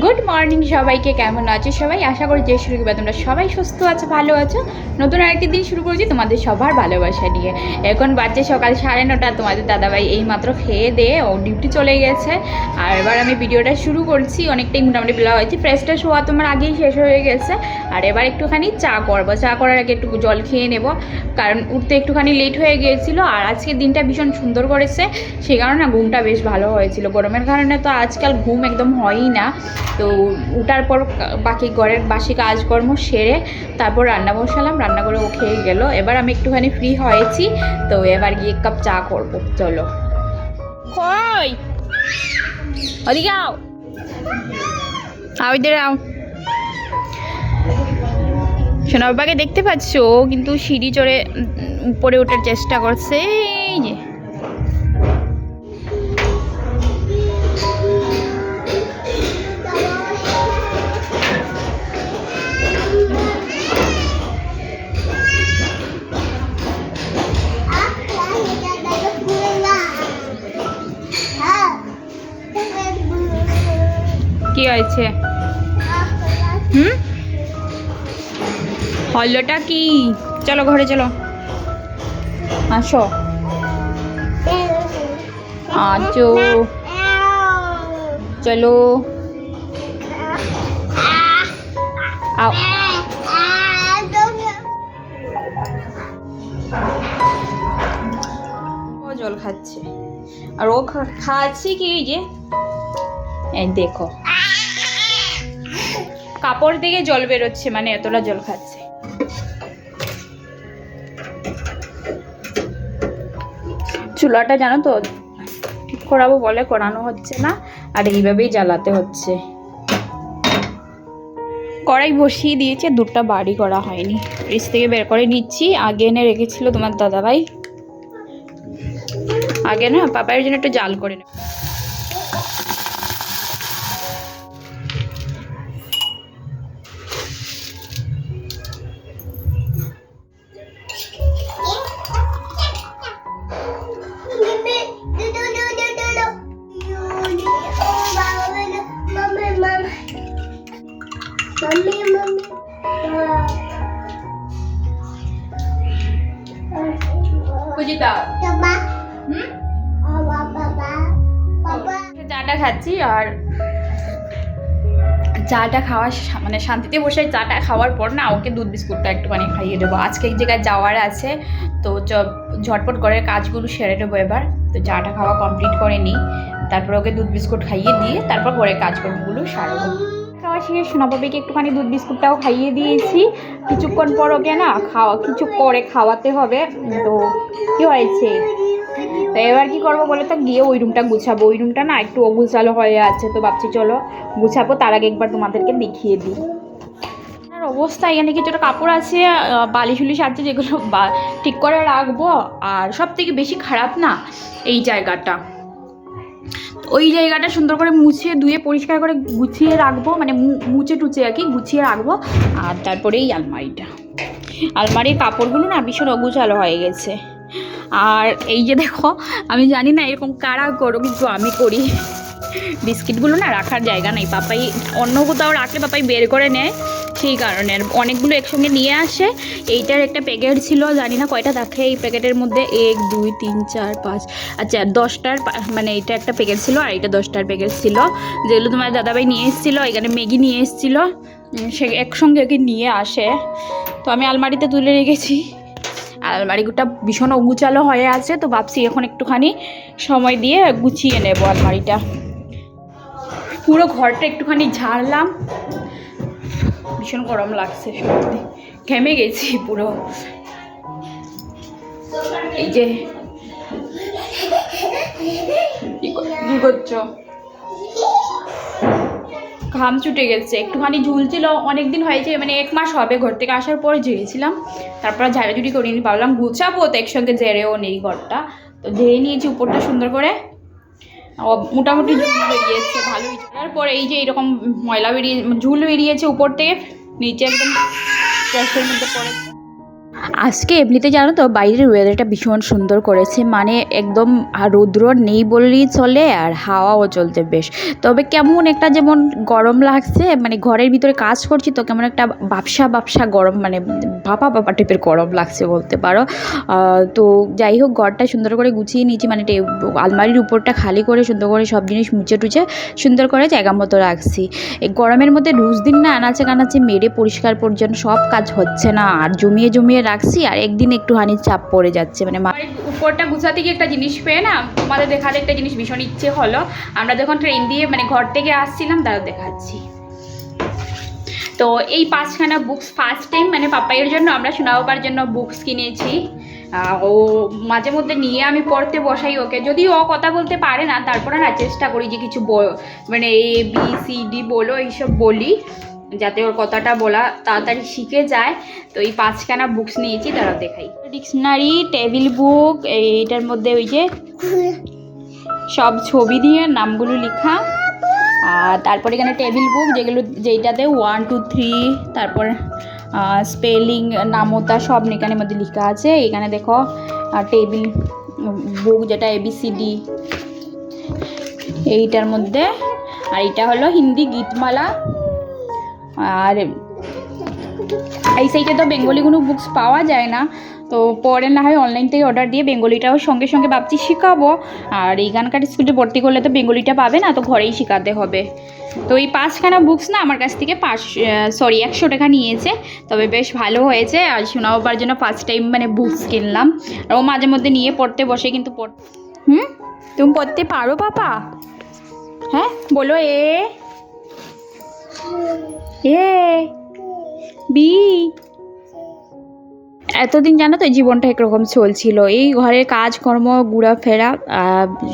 Good morning সবাইকে, কেমন আছো সবাই? আশা করি যে শুরু করবে তোমরা সবাই সুস্থ আছো, ভালো আছো। নতুন আরেকটি দিন শুরু করেছি তোমাদের সবার ভালোবাসা নিয়ে। এখন বাচ্চা সকাল সাড়ে নটা, তোমাদের দাদাভাই এই মাত্র খেয়ে দিয়ে ও ডিউটি চলে গেছে। আর এবার আমি ভিডিওটা শুরু করছি, অনেকটাই মোটামুটি বেলা হয়েছে। ফ্রেশটা শোয়া তোমার আগেই শেষ হয়ে গেছে। আর এবার একটুখানি চা করব। চা করার আগে একটু জল খেয়ে নেব, কারণ উঠতে একটুখানি লেট হয়ে গিয়েছিল। আর আজকের দিনটা ভীষণ সুন্দর করেছে। সেই কারণে ঘুমটা বেশ ভালো হয়েছিল। গরমের কারণে তো আজকাল ঘুম একদম হয়ই না। তো উঠার পর বাকি ঘরের বাসি কাজকর্ম সেরে তারপর রান্না বসালাম, রান্না করে ও খেয়ে গেল। এবার আমি একটুখানি ফ্রি হয়েছি, তো এবার গিয়ে কাপ চা করব, চলো। সোনাবাবাকে দেখতে পাচ্ছ? কিন্তু সিঁড়ি চড়ে উপরে ওঠার চেষ্টা করছে, এই যে। কি হয়েছে? হুম? হল্লোটা কি? চলো ঘরে চলো। আসো। আচো চলো। আও। জল খাচ্ছে। আর ও খাচ্ছে কি যে? দেখো। কাপড় থেকে জল বেরোচ্ছে মানে এতটা জল খাচ্ছে। চুলাটা জানো তো, ঠিক করাবো বলে করানো হচ্ছে না, আর এইভাবেই জ্বালাতে হচ্ছে। কড়াই বসিয়ে দিয়েছে দুধটা বাড়ি করা হয়নি। ফ্রিজ থেকে বের করে নিচ্ছি, আগে এনে রেখেছিল তোমার দাদাভাই। আগে না, পাপায়ের জন্য একটু জাল করে নেব। চাটা খাওয়া মানে শান্তিতে বসে চাটা খাওয়ার পর না ওকে দুধ বিস্কুটটা একটুখানি খাইয়ে দেবো। আজকে এক জায়গায় যাওয়ার আছে, তো ঝটপট করে কাজগুলো সেরে নেব এবার। তো চাটা খাওয়া কমপ্লিট করে নিই। তারপর ওকে দুধ বিস্কুট খাইয়ে দিয়ে তারপর ঘরে কাজকর্মগুলো সারবো। খাওয়া শেষে সোনাবাবিকে একটুখানি দুধ বিস্কুটটাও খাইয়ে দিয়েছি। কিছুক্ষণ পর ওকে না খাওয়া, কিছু করে খাওয়াতে হবে। তো কী হয়েছে? তো এবার কি করব বলে তো? গিয়ে ওই রুমটা গুছাবো। ওই রুমটা না একটু অগুছালো হয়ে আছে তো ভাবছি চলো গুছাবো তার আগে একবার তোমাদেরকে দেখিয়ে দিই। অবস্থা এখানে কিছুটা কাপড় আছে আহ, বালিশ উলিশ আছে যেগুলো বা- ঠিক করে রাখব আর সব থেকে বেশি খারাপ না এই জায়গাটা। ওই জায়গাটা সুন্দর করে মুছে ধুয়ে পরিষ্কার করে গুছিয়ে রাখব মানে মুছে টুচে আর কি গুছিয়ে রাখব। আর তারপরে এই আলমারিটা। আলমারির কাপড়গুলো না ভীষণ অগুছালো হয়ে গেছে। আর এই যে দেখো, আমি জানি না এরকম কারা করো, কিন্তু আমি করি। বিস্কিটগুলো না রাখার জায়গা নেই। পাপাই অন্য কোথাও রাখলে পাপাই বের করে নেয়। সেই কারণে অনেকগুলো একসঙ্গে নিয়ে আসে। এইটার একটা প্যাকেট ছিল, জানি না কয়টা দেখে এই প্যাকেটের মধ্যে। এক, দুই, তিন, চার, পাঁচ আচ্ছা দশটার মানে এটা একটা প্যাকেট ছিল আর এটা দশটার প্যাকেট ছিল। যেগুলো তোমার দাদাভাই নিয়ে এসেছিল, এখানে ম্যাগি নিয়ে এসেছিল। সে একসঙ্গে ওকে নিয়ে আসে। তো আমি আলমারিতে তুলে রেখেছি। আলমারিটা ভীষণ অগুচালো হয়ে আছে, তো ভাবছি এখন একটুখানি সময় দিয়ে গুছিয়ে নেব আলমারিটা পুরো ঘরটা একটুখানি ঝাড়লাম। ভীষণ গরম লাগছে সত্যি। ঘেমে গেছি পুরো। এই যে। কি করছ? ঘাম ছুটে গেছে। একটুখানি ঝুলছিল অনেক দিন হয়েছে মানে এক মাস হবে ঘর থেকে আসার পর ঝেড়েছিলাম তারপর ঝাড়াঝুড়ি করিনি, ভাবলাম গুছাবো তো একসঙ্গে জেরেও নেই ঘরটা। তো ঝেড়ে নিয়েছি উপরটা সুন্দর করে। মোটামুটি ঝুল বেরিয়েছে ভালোই। তারপর এই যে এরকম ময়লা বেরিয়ে, ঝুল বেরিয়েছে উপর থেকে, নিচে একদম মধ্যে পড়েছে। আজকে এমনিতে জানো তো বাইরের ওয়েদারটা ভীষণ সুন্দর করেছে। মানে একদম রৌদ্র নেই বললেই চলে আর হাওয়াও চলছে বেশ। তবে কেমন একটা যেমন গরম লাগছে মানে ঘরের ভিতরে কাজ করছি তো কেমন একটা বাপসা বাপসা গরম মানে ভাপা ভাপা টাইপের গরম লাগছে বলতে পারো। তো যাই হোক ঘরটা সুন্দর করে গুছিয়ে নিয়েছি মানে আলমারির উপরটা খালি করে সুন্দর করে সব জিনিস মুছে টুচে সুন্দর করে জায়গা মতো রাখছি। এই গরমের মধ্যে রোজ দিন না আনাচে কানাচে মেরে পরিষ্কার পর্যন্ত সব কাজ হচ্ছে না, আর জমিয়ে জমিয়ে রাখছি আর একদিন একটুখানি চাপ পড়ে যাচ্ছে মানে উপরটা গুছাতে গিয়ে একটা জিনিস পেয়ে না, তোমাদের দেখাতে একটা জিনিস ভীষণ ইচ্ছে হলো। আমরা যখন ট্রেন দিয়ে মানে ঘর থেকে আসছিলাম তারা দেখাচ্ছি। তো এই পাঁচখানা বুকস ফার্স্ট টাইম মানে পাপাইয়ের জন্য, আমরা শোনাবার জন্য বুকস কিনেছি। ও মাঝে মধ্যে নিয়ে আমি পড়তে বসাই ওকে। যদি ও কথা বলতে পারে না, তারপরে না চেষ্টা করি যে কিছু মানে এ বি সি ডি বলো, এইসব বলি। যাতে ওর কথাটা বলা তাড়াতাড়ি শিখে যায়। তো এই পাঁচখানা বুকস নিয়েছি তারা দেখাই। ডিকশনারি টেবিল বুক এইটার মধ্যে ওই যে সব ছবি দিয়ে নামগুলো লেখা। আর তারপর এখানে টেবিল বুক যেগুলো, যেইটাতে ওয়ান টু থ্রি তারপর স্পেলিং নামতা সব এখানের মধ্যে লেখা আছে। এখানে দেখো টেবিল বুক যেটা এবিসিডি এইটার মধ্যে। আর এটা হলো হিন্দি গীতমালা। আর এই সাইডে তো বেঙ্গলি কোনো বুকস পাওয়া যায় না। তো পরে না হয় অনলাইন থেকে অর্ডার দিয়ে বেঙ্গলিটাও সঙ্গে সঙ্গে ভাবছি শেখাবো। আর এইখানকার স্কুলে ভর্তি করলে তো বেঙ্গলিটা পাবে না, তো ঘরেই শেখাতে হবে। তো এই পাঁচখানা বুকস না আমার কাছ থেকে পাঁচ সরি একশো টাকা নিয়েছে। তবে বেশ ভালো হয়েছে। আর শোনাবার জন্য ফার্স্ট টাইম মানে বুকস কিনলাম। আর ও মাঝে মধ্যে নিয়ে পড়তে বসে কিন্তু হুম? তুমি পড়তে পারো, পাপা? হ্যাঁ বলো এ। এ বি এতদিন জানো তো জীবনটা একরকম চলছিল? এই ঘরের কাজকর্ম, ঘোরাফেরা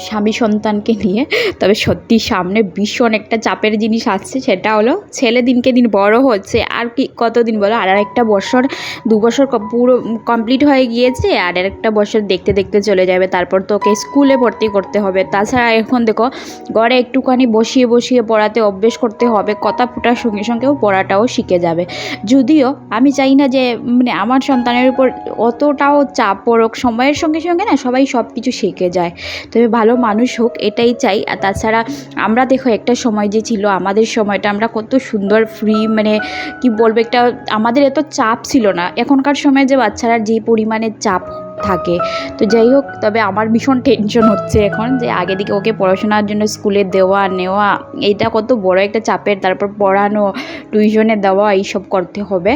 স্বামী সন্তানকে নিয়ে। তবে সত্যি সামনে ভীষণ একটা চাপের জিনিস আসছে সেটা হলো ছেলে দিনকে দিন বড় হচ্ছে। আর কি, কতদিন বলো? আর একটা বছর, দু বছর পুরো কমপ্লিট হয়ে গিয়েছে, আর একটা বছর দেখতে দেখতে চলে যাবে। তারপর তোকে স্কুলে ভর্তি করতে হবে। তাছাড়া এখন দেখো, ঘরে একটুখানি বসিয়ে বসিয়ে পড়াতে অভ্যেস করতে হবে। কথা ফোটার সঙ্গে সঙ্গেও পড়াটাও শিখে যাবে। যদিও আমি চাই না যে মানে আমার সন্তানের উপর অতটাও চাপ পড়ুক সময়ের সঙ্গে সঙ্গে না সবাই সব কিছু শিখে যায়। তবে ভালো মানুষ হোক, এটাই চাই। আর তাছাড়া আমরা দেখো একটা সময় যে ছিল, আমাদের সময়টা আমরা কত সুন্দর ফ্রি মানে কি বলব একটা, আমাদের এত চাপ ছিল না। এখনকার সময় যে বাচ্চারা যে পরিমাণে চাপ থাকে। তো যাই হোক, তবে আমার ভীষণ টেনশন হচ্ছে এখন যে আগে দিকে ওকে পড়াশোনার জন্য স্কুলে দেওয়া, নেওয়া, এইটা কত বড় একটা চাপের, তারপর পড়ানো টিউশনে দেওয়া, এইসব করতে হবে।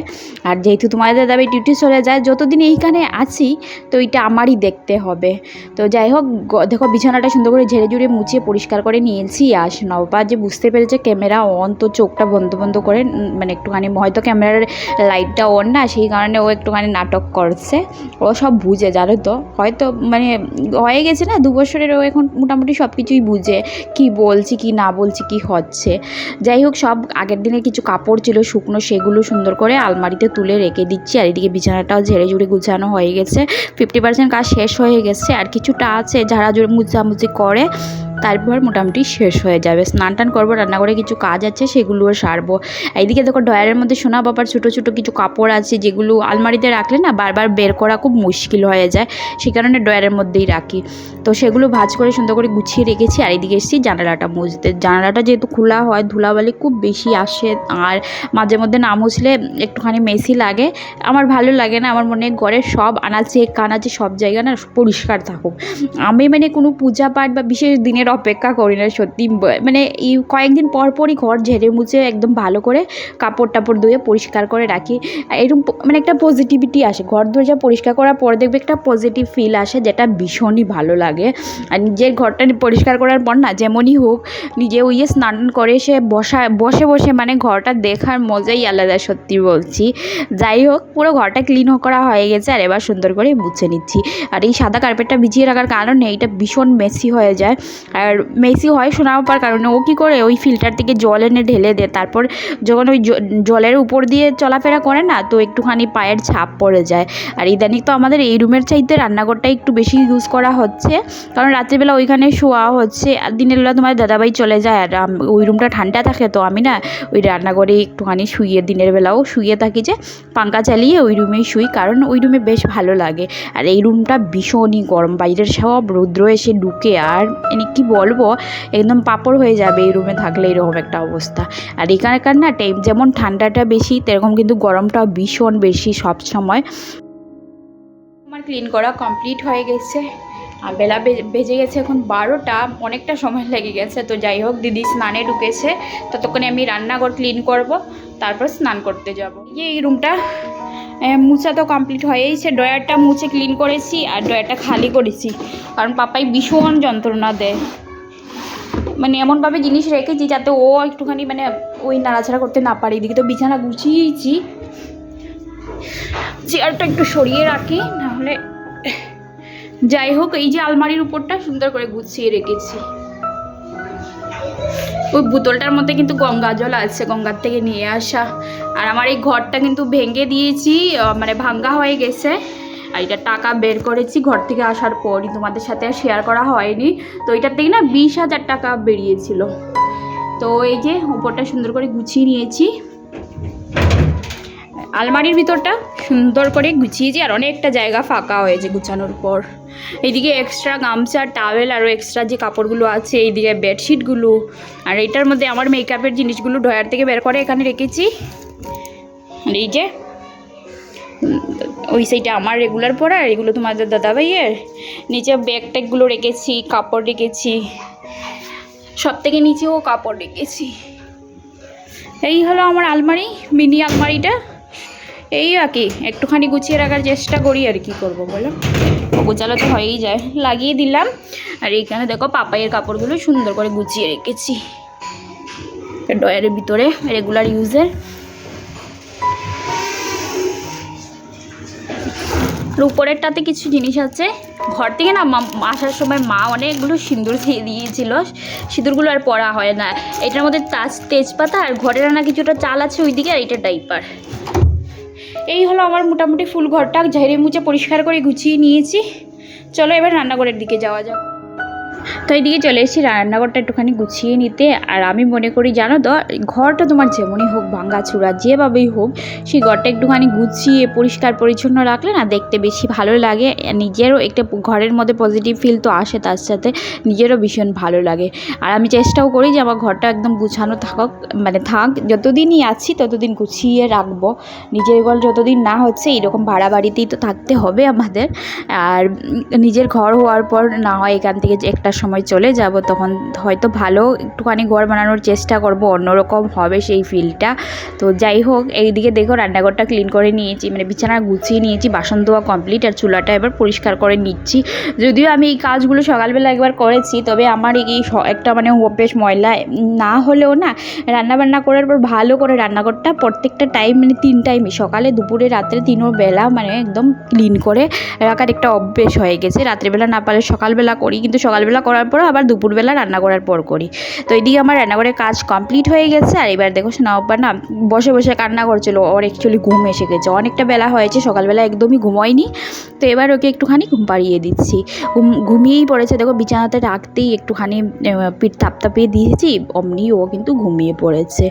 আর যেহেতু তোমাদের দাবি ডিউটি চলে যায়, যতদিন এইখানে আছি, তো এটা আমারই দেখতে হবে। তো যাই হোক দেখো বিছানাটা সুন্দর করে ঝেড়ে ঝুড়ে মুছিয়ে পরিষ্কার করে নিয়েছি। আর নবপা যে বুঝতে পেরেছে ক্যামেরা অন তো চোখটা বন্ধ বন্ধ করে মানে একটুখানি, হয়তো ক্যামেরার লাইটটা অন না, সেই কারণে ও একটুখানি নাটক করছে। ও সব বুঝে জানো তো হয়তো মানে হয়ে গেছে না? দু বছরের ও এখন মোটামুটি সব কিছুই বুঝে কি বলছি, কি না বলছি, কি হচ্ছে। যাই হোক, সব আগের দিনে কিছু কাপড় ছিল, শুকনো সেগুলো সুন্দর করে আলমারিতে তুলে রেখে দিচ্ছি। আর এদিকে বিছানাটাও ঝেড়ে ঝুড়ে গুছানো হয়ে গেছে। ফিফটি পার্সেন্ট কাজ শেষ হয়ে গেছে। আর কিছুটা আছে ঝাড়া জুড়ে মুছামুছি করে। তারপর মোটামুটি শেষ হয়ে যাবে। স্নান টান করব, রান্না করে কিছু কাজ আছে সেগুলোও সারবো। এইদিকে দেখো ডয়ারের মধ্যে সোনা বাবার ছোটো ছোটো কিছু কাপড় আছে, যেগুলো আলমারিতে রাখলে না বারবার বের করা খুব মুশকিল হয়ে যায়। সে কারণে ডয়ারের মধ্যেই রাখি। তো সেগুলো ভাজ করে, সুন্দর করে গুছিয়ে রেখেছি। আর এদিকে এসেছি জানালাটা মুছতে। জানালাটা যেহেতু খোলা হয়, ধুলাবালি খুব বেশি আসে। আর মাঝে মধ্যে না মুছলে একটুখানি মেসি লাগে। আমার ভালো লাগে না, আমার মনে ঘরের সব আনাচে, কানাচে সব জায়গা না পরিষ্কার থাকুক। আমি মানে কোনো পূজা পাঠ বা বিশেষ দিনের অপেক্ষা করি না সত্যি। মানে কয়েকদিন পর পরই ঘর ঝেড়ে মুছে একদম ভালো করে কাপড় টাপড় ধুয়ে পরিষ্কার করে রাখি। এরকম মানে একটা পজিটিভিটি আসে। ঘর ধরে পরিষ্কার করার পর দেখবে একটা পজিটিভ ফিল আসে যেটা ভীষণই ভালো লাগে। আর নিজের ঘরটা পরিষ্কার করার পর না যেমনই হোক নিজে ওই স্নান করে সে বসা, বসে বসে মানে ঘরটা দেখার মজাই আলাদা সত্যি বলছি। যাই হোক, পুরো ঘরটা ক্লিন করা হয়ে গেছে আর এবার সুন্দর করে মুছে নিচ্ছি। আর এই সাদা কার্পেটটা বিছিয়ে রাখার কারণে এইটা ভীষণ মেসি হয়ে যায়। আর আর মেসি হয় সোনাপার কারণে ও কী করে ওই ফিল্টার থেকে জল এনে ঢেলে দেয়। তারপর যখন ওই জলের উপর দিয়ে চলাফেরা করে না, তো একটুখানি পায়ের ছাপ পড়ে যায়। আর ইদানিং তো আমাদের এই রুমের চাইতে রান্নাঘরটা একটু বেশি ইউজ করা হচ্ছে। কারণ রাত্রিবেলা ওইখানে শোয়া হচ্ছে। আর দিনের বেলা তোমার দাদাবাই চলে যায় আর ওই রুমটা ঠান্ডা থাকে তো আমি না ওই রান্নাঘরে একটুখানি শুয়ে দিনের বেলাও শুয়ে থাকি যে পাঙ্খা চালিয়ে ওই রুমেই শুই। কারণ ওই রুমে বেশ ভালো লাগে। আর এই রুমটা ভীষণই গরম। বাইরের সব রৌদ্র এসে ঢুকে আর মানে কী বলব, একদম পাপড় হয়ে যাবে এই রুমে থাকলে এরকম একটা অবস্থা। আর এখানকার না টাইম যেমন ঠান্ডাটা বেশি, তেরকম কিন্তু গরমটাও ভীষণ বেশি সব সময় আমার ক্লিন করা কমপ্লিট হয়ে গেছে। আর বেলা বেজে গেছে এখন বারোটা, অনেকটা সময় লেগে গেছে। তো যাই হোক, দিদি স্নানে ঢুকেছে। ততক্ষণে আমি রান্নাঘর ক্লিন করব। তারপর স্নান করতে যাব। এই রুমটা মুছা তো কমপ্লিট হয়েইছে ড্রয়ারটা মুছে ক্লিন করেছি আর ড্রয়ারটা খালি করেছি। কারণ পাপাই ভীষণ যন্ত্রণা দেয়। মানে এমনভাবে জিনিস রেখেছি যাতে ও একটুখানি মানে ওই নাড়াচাড়া করতে না পারে। এদিকে তো বিছানা গুছিয়েছি। চেয়ারটা একটু সরিয়ে রাখি, নাহলে যাই হোক, এই যে আলমারির উপরটা সুন্দর করে গুছিয়ে রেখেছি। ওই বোতলটার মধ্যে কিন্তু গঙ্গা জল আছে, গঙ্গার থেকে নিয়ে আসা। আর আমার এই ঘরটা কিন্তু ভেঙে দিয়েছি মানে ভাঙ্গা হয়ে গেছে। আর এটা টাকা বের করেছি ঘর থেকে আসার পরই, তোমাদের সাথে আর শেয়ার করা হয়নি। তো এটার থেকে না বিশ হাজার টাকা বেরিয়েছিল। তো এই যে ওপরটা সুন্দর করে গুছিয়ে নিয়েছি। আলমারির ভিতরটা সুন্দর করে গুছিয়েছি আর অনেকটা জায়গা ফাঁকা হয়েছে গুছানোর পর। এইদিকে এক্সট্রা গামছা টাওয়েল আরও এক্সট্রা যে কাপড়গুলো আছে, এইদিকে বেডশিটগুলো আর এটার মধ্যে আমার মেকআপের জিনিসগুলো ড্রয়ার থেকে বের করে এখানে রেখেছি। আর এই যে, ওই সাইডে আমার রেগুলার পরা, আর এগুলো তোমাদের দাদাভাইয়ের। নিচে ব্যাগ ট্যাগগুলো রেখেছি, কাপড় রেখেছি। সব থেকে নিচেও কাপড় রেখেছি। এই হলো আমার আলমারি মিনি আলমারিটা। এই আর কি, একটুখানি গুছিয়ে রাখার চেষ্টা করি আর কি করব, বলো? গোছালো তো হয়েই যায়, লাগিয়ে দিলাম। আর এইখানে দেখো পাপাইয়ের কাপড়গুলো সুন্দর করে গুছিয়ে রেখেছি। ডয়ারের ভিতরে রেগুলার ইউজের উপরেরটাতে কিছু জিনিস আছে। ঘর থেকে না আসার সময় মা অনেকগুলো সিঁদুর দিয়ে দিয়েছিল। সিঁদুরগুলো আর পরা হয় না। এটার মধ্যে তাজ তেজপাতা আর ঘরের না কিছুটা চাল আছে ওইদিকে আর এটা ডাইপার এই হলো আমার মোটামুটি ফুল ঘরটা। ঝেড়ে মুছে পরিষ্কার করে গুছিয়ে নিয়েছি। চলো এবার রান্নাঘরের দিকে যাওয়া যাক। তো এইদিকে চলে এসেছি, রান্নাঘরটা একটুখানি গুছিয়ে নিতে। আর আমি মনে করি, জানো তো ঘরটা তোমার যেমনই হোক ভাঙ্গা চূড়া, যেভাবেই হোক, সেই ঘরটা একটুখানি গুছিয়ে, পরিষ্কার, পরিচ্ছন্ন রাখলে না দেখতে বেশি ভালো লাগে। নিজেরও একটা ঘরের মধ্যে পজিটিভ ফিল তো আসে, তার সাথে নিজেরও ভীষণ ভালো লাগে। আর আমি চেষ্টাও করি যে আমার ঘরটা একদম গুছানো থাকুক মানে থাক, যতদিনই আছি ততদিন গুছিয়ে রাখব। নিজের ঘর যতদিন না হচ্ছে, এরকম ভাড়া বাড়িতেই তো থাকতে হবে আমাদের। আর নিজের ঘর হওয়ার পর না হয় এখান থেকে যে একটা সময় চলে যাব, তখন হয়তো ভালো একটুখানি ঘর বানানোর চেষ্টা করব, অন্যরকম হবে সেই ফিলটা তো যাই হোক, এইদিকে দেখো রান্নাঘরটা ক্লিন করে নিয়েছি মানে বিছানা গুছিয়ে নিয়েছি, বাসন ধোয়া কমপ্লিট আর চুলাটা এবার পরিষ্কার করে নিচ্ছি। যদিও আমি এই কাজগুলো সকালবেলা একবার করেছি, তবে আমার এই একটা মানে বেশ ময়লা না হলেও না রান্না বান্না করার পর ভালো করে রান্নাঘরটা প্রত্যেকটা টাইম মানে তিন টাইমে সকালে, দুপুরে, রাত্রে তিনও বেলা মানে একদম ক্লিন করে রাখার একটা অভ্যেস হয়ে গেছে। রাত্রেবেলা না পারলে সকালবেলা করি, কিন্তু সকালবেলা করার পর আবার দুপুরবেলা রান্না করার পর করি। তো এদিকে আমার রান্নাঘরের কাজ কমপ্লিট হয়ে গেছে, আর এবার দেখো সোনাব্বা না বসে বসে কান্না করছিল, ওর অ্যাকচুয়ালি ঘুম এসে গেছে। অনেকটা বেলা হয়েছে, সকালবেলা একদমই ঘুমোয়নি। তো এবার ওকে একটুখানি ঘুম পাড়িয়ে দিচ্ছি। ঘুম, ঘুমিয়েই পড়েছে, দেখো বিছানাতে রাখতেই একটুখানি পিঠ তাপ তাপিয়ে দিয়েছি, অমনি ও কিন্তু ঘুমিয়ে পড়েছে।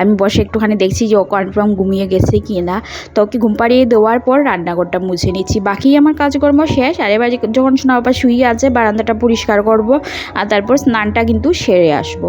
আমি বসে একটুখানি দেখছি যে ও কনফার্ম ঘুমিয়ে গেছে কি না তো ওকে ঘুম পাড়িয়ে দেওয়ার পর রান্নাঘরটা মুছে নিচ্ছি। বাকি আমার কাজকর্ম শেষ, আর এবার যখন সোনা বাবা শুয়ে আছে, বারান্দাটা পরিষ্কার করব আর তারপর স্নানটা কিন্তু সেরে আসব।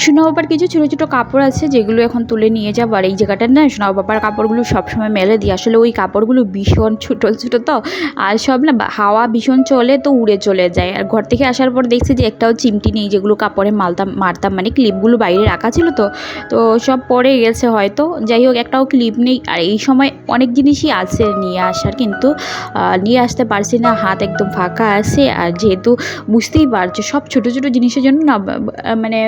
সোনা বাবার কিছু ছোটো ছোটো কাপড় আছে যেগুলো এখন তুলে নিয়ে যাব। আর এই জায়গাটা না সোনা বাবার কাপড়গুলো সবসময় মেলে দিই। আসলে ওই কাপড়গুলো ভীষণ ছোটো ছোটো তো। আর সব না হাওয়া ভীষণ চলে তো উড়ে চলে যায়। আর ঘর থেকে আসার পর দেখছি যে একটাও চিমটি নেই যেগুলো কাপড়ে মালতাম, মারতাম। মানে ক্লিপগুলো বাইরে রাখা ছিল তো। তো সব পরে গেছে হয়তো। যাই হোক, একটাও ক্লিপ নেই। আর এই সময় অনেক জিনিসই আছে নিয়ে আসার কিন্তু নিয়ে আসতে পারছি না। হাত একদম ফাঁকা আছে। আর যেহেতু বুঝতেই পারছ, সব ছোটো ছোটো জিনিসের জন্য না মানে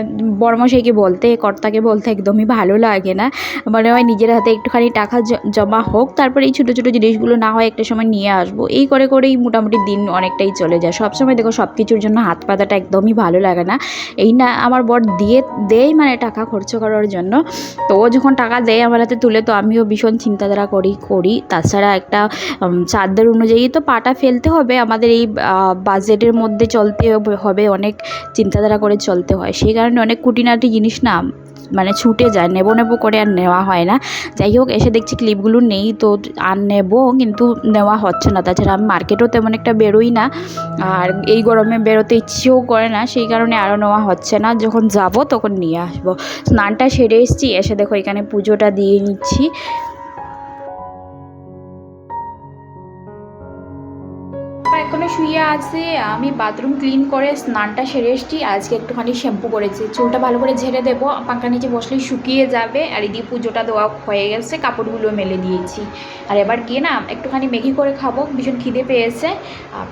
বা- বড়মশাইকে বলতে, কর্তাকে বলতে একদমই ভালো লাগে না। মনে হয় নিজের হাতে একটুখানি টাকা জমা হোক, তারপরে এই ছোটো ছোটো জিনিসগুলো না হয় একটা সময় নিয়ে আসব। এই করে করেই মোটামুটি দিন অনেকটাই চলে যায়। সব সময় দেখো সব কিছুর জন্য হাত পাতাটা একদমই ভালো লাগে না। এই না, আমার বর দিয়ে, দেয় মানে টাকা খরচ করার জন্য। তো ও যখন টাকা দেয় আমার হাতে তুলে, তো আমিও ভীষণ চিন্তাধারা করি করি। তাছাড়া একটা চাঁদের অনুযায়ী তো পাটা ফেলতে হবে। আমাদের এই বাজেটের মধ্যে চলতে হবে- অনেক চিন্তাধারা করে চলতে হয়। সেই কারণে অনেক খুঁটিনাটি জিনিস না মানে ছুটে যায়, নেব নেব করে আর নেওয়া হয় না। যাই হোক, এসে দেখছি ক্লিপগুলো নেই, তো আর নেব কিন্তু নেওয়া হচ্ছে না। তাছাড়া আমি মার্কেটও তেমন একটা বেরোই না, আর এই গরমে বেরোতে ইচ্ছেও করে না, সেই কারণে আরও নেওয়া হচ্ছে না। যখন যাব তখন নিয়ে আসব। স্নানটা সেরে এসেছি, এসে দেখো এখানে পুজোটা দিয়ে নিচ্ছি। আছে, আমি বাথরুম ক্লিন করে স্নানটা সেরে এসেছি, আজকে একটুখানি শ্যাম্পু করেছি। চুলটা ভালো করে ঝেড়ে দেবো পাঙ্খা নিচে বসলেই শুকিয়ে যাবে, আর এদিকে পুজোটা দেওয়া হয়ে গেছে, কাপড়গুলো মেলে দিয়েছি। আর এবার গিয়ে না, একটুখানি ম্যাগি করে খাব, ভীষণ খিদে পেয়েছে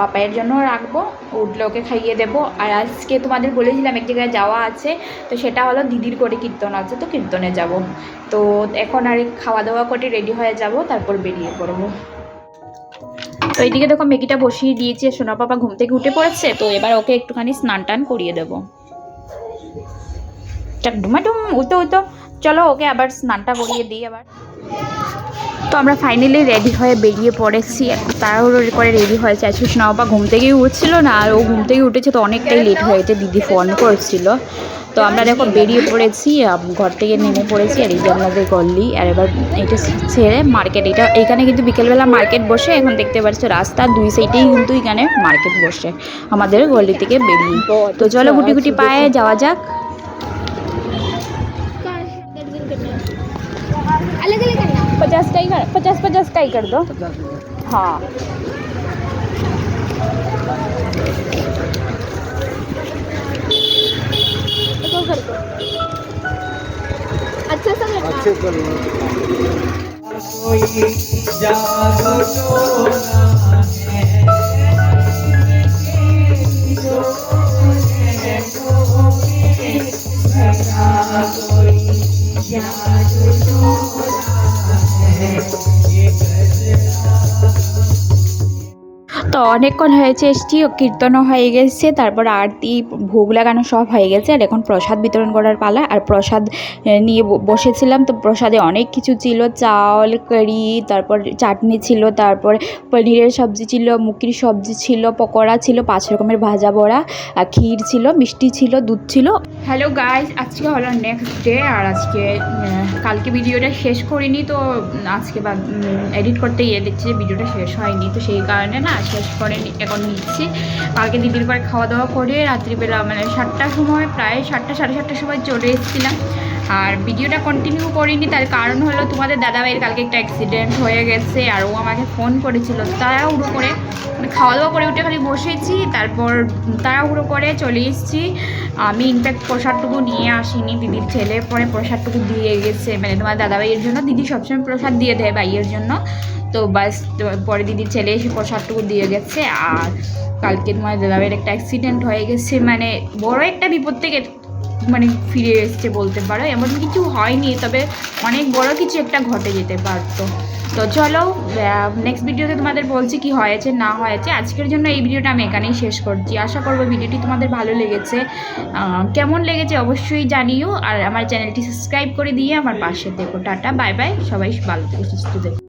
পাপায়ের জন্য রাখব, উঠলে ওকে খাইয়ে দেবো। আর আজকে তোমাদের বলেছিলাম এক জায়গায় যাওয়া আছে, তো সেটা হলো দিদির করে কীর্তন আছে, তো কীর্তনে যাব। তো এখন আর খাওয়া দাওয়া করে রেডি হয়ে যাব, তারপর বেরিয়ে পড়ব। তো এইদিকে দেখো মেগিটা বসিয়ে দিয়েছি, সোনা পাপা ঘুম থেকে উঠে পড়েছে, তো এবার ওকে একটুখানি স্নান টান করিয়ে দেবো। ডুমাডুম উতো উতো চলো ওকে আবার স্নানটা করিয়ে দিই আবার। তো আমরা ফাইনালি রেডি হয়ে বেরিয়ে পড়েছি। তাড়াহুড়ো করে রেডি হয়েছে। আজকে সোনা বাবা ঘুম থেকেই উঠছিল না, আর ও ঘুম থেকে উঠেছে তো অনেকটাই লেট হয়েছে দিদি ফোন করছিল। তো আমরা দেখো বেরিয়ে পড়েছি আম, ঘর থেকে নেমে পড়েছি আর এই যে আমাদের গল্লি আর এবার এটা ছেড়ে মার্কেট এটা এখানে কিন্তু বিকেলবেলা মার্কেট বসে এখন দেখতে পাচ্ছ রাস্তার দুই সাইডেই কিন্তু এখানে মার্কেট বসে আমাদের গল্লি থেকে বেরিয়ে তো চলো গুটি গুটি পায়ে যাওয়া যাক अलग अलग करना पचास का ही कर पचास पचास का ही कर दो हाँ इसको कर दो अच्छा सा करना अच्छे कर তো অনেকক্ষণ হয়েছে এসছি কীর্তনও হয়ে গেছে, তারপর আরতি, ভোগ লাগানো সব হয়ে গেছে, আর এখন প্রসাদ বিতরণ করার পালা, আর প্রসাদ নিয়ে বসেছিলাম, তো প্রসাদে অনেক কিছু ছিল, চাল কারি তারপর চাটনি ছিল, তারপর পনিরের সবজি ছিল মুকির সবজি ছিল, পকোড়া ছিল, পাঁচ রকমের ভাজা বড়া, আর ক্ষীর ছিল, মিষ্টি ছিল, দুধ ছিল। হ্যালো গাইজ আজকে হলো নেক্সট ডে আর আজকে কালকে ভিডিওটা শেষ করিনি, তো আজকে এডিট করতে গিয়ে দেখছি যে ভিডিওটা শেষ হয়নি, তো সেই কারণে না শেষ করে এখন নিচ্ছি। কালকে দিদির পরে খাওয়া দাওয়া করে রাত্রিবেলা মানে সাতটার সময়, প্রায় সাতটা, সাড়ে সাতটার সময় চলে এসেছিলাম। আর ভিডিওটা কন্টিনিউ করিনি, তার কারণ হলো তোমাদের দাদাভাইয়ের কালকে একটা অ্যাক্সিডেন্ট হয়ে গেছে, আর ও আমাকে ফোন করেছিল। তাড়াহুড়ো করে মানে খাওয়া দাওয়া করে উঠে খালি বসেছি, তারপর তাড়াহুড়ো করে চলে এসেছি। আমি ইনফ্যাক্ট প্রসাদটুকু নিয়ে আসিনি, দিদির ছেলে পরে প্রসাদটুকু দিয়ে গেছে। মানে তোমার দাদাভাইয়ের জন্য, দিদি সবসময় প্রসাদ দিয়ে দেয় ভাইয়ের জন্য। তো বাস পরে দিদির ছেলে এসে প্রসাদটুকু দিয়ে গেছে আর কালকে তোমার দাদাভাইয়ের একটা অ্যাক্সিডেন্ট হয়ে গেছে। মানে বড় একটা বিপদ থেকে মানে ফিরে এসছে বলতে পারো। এমন কিছু হয়নি, তবে অনেক বড় কিছু একটা ঘটে যেতে পারতো। তো চলো নেক্সট ভিডিওতে তোমাদের বলছি কি হয়েছে, না হয়েছে। আজকের জন্য এই ভিডিওটা আমি এখানেই শেষ করছি। আশা করব ভিডিওটি তোমাদের ভালো লেগেছে। কেমন লেগেছে অবশ্যই জানিও। আর আমার চ্যানেলটি সাবস্ক্রাইব করে দিয়ে আমার পাশে দেখো টাটা বাই বাই সবাই ভালো থেকে, সুস্থ দেখো